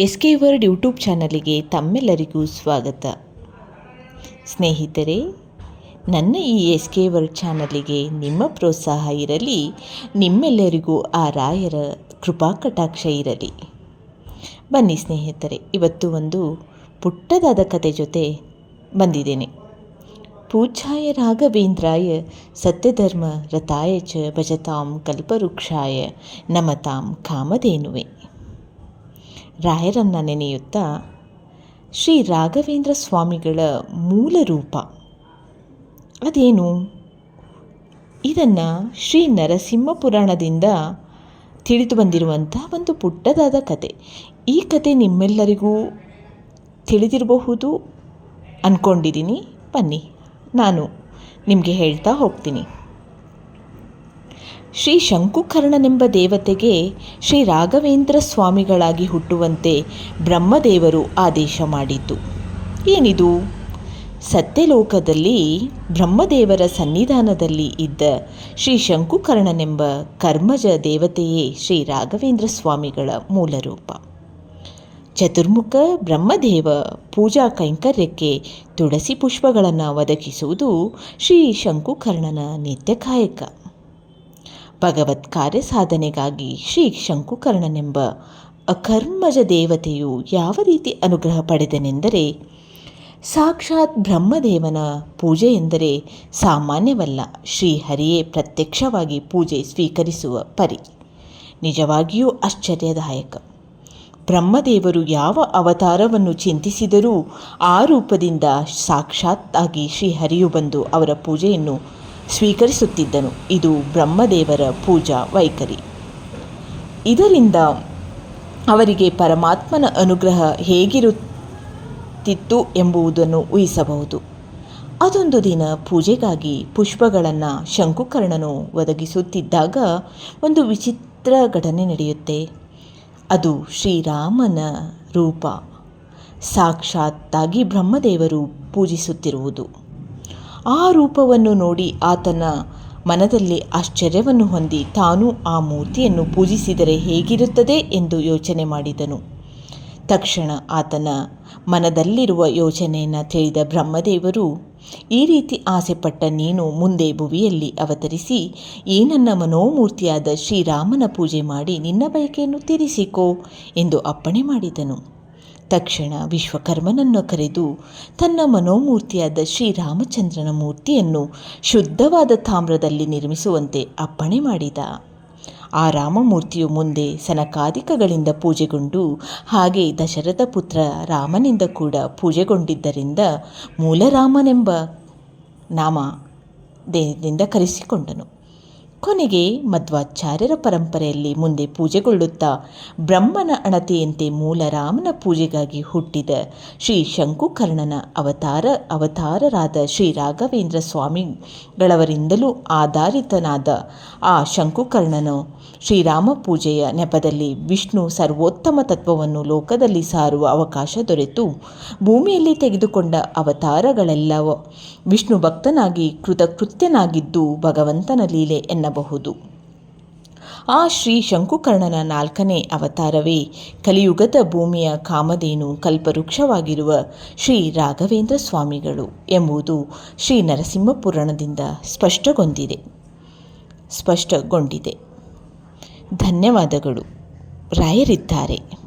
S K word YouTube ಚಾನಲಿಗೆ ತಮ್ಮೆಲ್ಲರಿಗೂ ಸ್ವಾಗತ. ಸ್ನೇಹಿತರೆ, ನನ್ನ ಈ ಎಸ್ ಕೆ ವರ್ಡ್ ಚಾನಲಿಗೆ ನಿಮ್ಮ ಪ್ರೋತ್ಸಾಹ ಇರಲಿ, ನಿಮ್ಮೆಲ್ಲರಿಗೂ ಆ ರಾಯರ ಕೃಪಾ ಕಟಾಕ್ಷ ಇರಲಿ. ಬನ್ನಿ ಸ್ನೇಹಿತರೆ, ಇವತ್ತು ಒಂದು ಪುಟ್ಟದಾದ ಕತೆ ಜೊತೆ ಬಂದಿದ್ದೇನೆ. ಪೂಜಾಯ ರಾಘವೇಂದ್ರಾಯ ಸತ್ಯಧರ್ಮ ರಥಾಯ ಚ ಭಜತಾಂ ಕಲ್ಪವೃಕ್ಷಾಯ ನಮತಾಂ ಕಾಮಧೇನುವೆ. ರಾಯರನ್ನು ನೆನೆಯುತ್ತಾ ಶ್ರೀ ರಾಘವೇಂದ್ರ ಸ್ವಾಮಿಗಳ ಮೂಲ ರೂಪ. ಅದೇನು? ಇದನ್ನು ಶ್ರೀ ನರಸಿಂಹ ಪುರಾಣದಿಂದ ತಿಳಿದು ಬಂದಿರುವಂಥ ಒಂದು ಪುಟ್ಟದಾದ ಕತೆ. ಈ ಕತೆ ನಿಮ್ಮೆಲ್ಲರಿಗೂ ತಿಳಿದಿರಬಹುದು ಅಂದ್ಕೊಂಡಿದ್ದೀನಿ ಬನ್ನಿ, ನಾನು ನಿಮಗೆ ಹೇಳ್ತಾ ಹೋಗ್ತೀನಿ. ಶ್ರೀ ಶಂಕುಕರ್ಣನೆಂಬ ದೇವತೆಗೆ ಶ್ರೀ ರಾಘವೇಂದ್ರ ಸ್ವಾಮಿಗಳಾಗಿ ಹುಟ್ಟುವಂತೆ ಬ್ರಹ್ಮದೇವರು ಆದೇಶ ಮಾಡಿದ್ದು. ಏನಿದು? ಸತ್ಯಲೋಕದಲ್ಲಿ ಬ್ರಹ್ಮದೇವರ ಸನ್ನಿಧಾನದಲ್ಲಿ ಇದ್ದ ಶ್ರೀ ಶಂಕುಕರ್ಣನೆಂಬ ಕರ್ಮಜ ದೇವತೆಯೇ ಶ್ರೀ ರಾಘವೇಂದ್ರ ಸ್ವಾಮಿಗಳ ಮೂಲ ರೂಪ. ಚತುರ್ಮುಖ ಬ್ರಹ್ಮದೇವ ಪೂಜಾ ಕೈಂಕರ್ಯಕ್ಕೆ ತುಳಸಿ ಪುಷ್ಪಗಳನ್ನು ಒದಗಿಸುವುದು ಶ್ರೀ ಶಂಕುಕರ್ಣನ ನಿತ್ಯ ಕಾಯಕ ಭಗವತ್ ಕಾರ್ಯ ಸಾಧನೆಗಾಗಿ ಶ್ರೀ ಶಂಕುಕರ್ಣನೆಂಬ ಅಕರ್ಮಜ ದೇವತೆಯು ಯಾವ ರೀತಿ ಅನುಗ್ರಹ ಪಡೆದನೆಂದರೆ, ಸಾಕ್ಷಾತ್ ಬ್ರಹ್ಮದೇವನ ಪೂಜೆ ಎಂದರೆ ಸಾಮಾನ್ಯವಲ್ಲ, ಶ್ರೀಹರಿಯೇ ಪ್ರತ್ಯಕ್ಷವಾಗಿ ಪೂಜೆ ಸ್ವೀಕರಿಸುವ ಪರಿ. ನಿಜವಾಗಿಯೂ ಆಶ್ಚರ್ಯದಾಯಕ. ಬ್ರಹ್ಮದೇವರು ಯಾವ ಅವತಾರವನ್ನು ಚಿಂತಿಸಿದರೂ ಆ ರೂಪದಿಂದ ಸಾಕ್ಷಾತ್ತಾಗಿ ಶ್ರೀಹರಿಯು ಬಂದು ಅವರ ಪೂಜೆಯನ್ನು ಸ್ವೀಕರಿಸುತ್ತಿದ್ದನು. ಇದು ಬ್ರಹ್ಮದೇವರ ಪೂಜಾ ವೈಖರಿ. ಇದರಿಂದ ಅವರಿಗೆ ಪರಮಾತ್ಮನ ಅನುಗ್ರಹ ಹೇಗಿರುತ್ತಿತ್ತು ಎಂಬುದನ್ನು ಊಹಿಸಬಹುದು. ಅದೊಂದು ದಿನ ಪೂಜೆಗಾಗಿ ಪುಷ್ಪಗಳನ್ನು ಶಂಕುಕರ್ಣನು ಒದಗಿಸುತ್ತಿದ್ದಾಗ ಒಂದು ವಿಚಿತ್ರ ಘಟನೆ ನಡೆಯುತ್ತೆ. ಅದು ಶ್ರೀರಾಮನ ರೂಪ. ಸಾಕ್ಷಾತ್ತಾಗಿ ಬ್ರಹ್ಮದೇವರು ಪೂಜಿಸುತ್ತಿರುವುದು. ಆ ರೂಪವನ್ನು ನೋಡಿ ಆತನ ಮನದಲ್ಲಿ ಆಶ್ಚರ್ಯವನ್ನು ಹೊಂದಿ ತಾನು ಆ ಮೂರ್ತಿಯನ್ನು ಪೂಜಿಸಿದರೆ ಹೇಗಿರುತ್ತದೆ ಎಂದು ಯೋಚನೆ ಮಾಡಿದನು. ತಕ್ಷಣ ಆತನ ಮನದಲ್ಲಿರುವ ಯೋಚನೆಯನ್ನು ತಿಳಿದ ಬ್ರಹ್ಮದೇವರು, ಈ ರೀತಿ ಆಸೆಪಟ್ಟ ನೀನು ಮುಂದೆ ಭುವಿಯಲ್ಲಿ ಅವತರಿಸಿ, ಈ ನನ್ನ ಮನೋಮೂರ್ತಿಯಾದ ಶ್ರೀರಾಮನ ಪೂಜೆ ಮಾಡಿ ನಿನ್ನ ಬಯಕೆಯನ್ನು ತೀರಿಸಿಕೋ ಎಂದು ಅಪ್ಪಣೆ ಮಾಡಿದನು. ತಕ್ಷಣ ವಿಶ್ವಕರ್ಮನನ್ನು ಕರೆದು ತನ್ನ ಮನೋಮೂರ್ತಿಯಾದ ಶ್ರೀರಾಮಚಂದ್ರನ ಮೂರ್ತಿಯನ್ನು ಶುದ್ಧವಾದ ತಾಮ್ರದಲ್ಲಿ ನಿರ್ಮಿಸುವಂತೆ ಅಪ್ಪಣೆ ಮಾಡಿದ. ಆ ರಾಮಮೂರ್ತಿಯು ಮುಂದೆ ಸನಕಾದಿಕಗಳಿಂದ ಪೂಜೆಗೊಂಡು ಹಾಗೆ ದಶರಥ ಪುತ್ರ ರಾಮನಿಂದ ಕೂಡ ಪೂಜೆಗೊಂಡಿದ್ದರಿಂದ ಮೂಲರಾಮನೆಂಬ ನಾಮ ದೇಹದಿಂದ ಕರೆಸಿಕೊಂಡನು. ಕೊನೆಗೆ ಮಧ್ವಾಚಾರ್ಯರ ಪರಂಪರೆಯಲ್ಲಿ ಮುಂದೆ ಪೂಜೆಗೊಳ್ಳುತ್ತಾ ಬ್ರಹ್ಮನ ಅಣತೆಯಂತೆ ಮೂಲರಾಮನ ಪೂಜೆಗಾಗಿ ಹುಟ್ಟಿದ ಶ್ರೀ ಶಂಕುಕರ್ಣನ ಅವತಾರ ಅವತಾರರಾದ ಶ್ರೀ ರಾಘವೇಂದ್ರ ಸ್ವಾಮಿಗಳವರಿಂದಲೂ ಆಧಾರಿತನಾದ ಆ ಶಂಕುಕರ್ಣನು ಶ್ರೀರಾಮ ಪೂಜೆಯ ನೆಪದಲ್ಲಿ ವಿಷ್ಣು ಸರ್ವೋತ್ತಮ ತತ್ವವನ್ನು ಲೋಕದಲ್ಲಿ ಸಾರುವ ಅವಕಾಶ ದೊರೆತು. ಭೂಮಿಯಲ್ಲಿ ತೆಗೆದುಕೊಂಡ ಅವತಾರಗಳೆಲ್ಲವ ವಿಷ್ಣು ಭಕ್ತನಾಗಿ ಕೃತಕೃತ್ಯನಾಗಿದ್ದು ಭಗವಂತನ ಲೀಲೆ ಎನ್ನಬಹುದು ಆ ಶ್ರೀ ಶಂಕುಕರ್ಣನ ನಾಲ್ಕನೇ ಅವತಾರವೇ ಕಲಿಯುಗದ ಭೂಮಿಯ ಕಾಮಧೇನು ಕಲ್ಪವೃಕ್ಷವಾಗಿರುವ ಶ್ರೀ ರಾಘವೇಂದ್ರ ಸ್ವಾಮಿಗಳು ಎಂಬುದು ಶ್ರೀ ನರಸಿಂಹ ಪುರಾಣದಿಂದ ಸ್ಪಷ್ಟಗೊಂಡಿದೆ. ಸ್ಪಷ್ಟಗೊಂಡಿದೆ. ಧನ್ಯವಾದಗಳು. ರಾಯರಿದ್ದಾರೆ.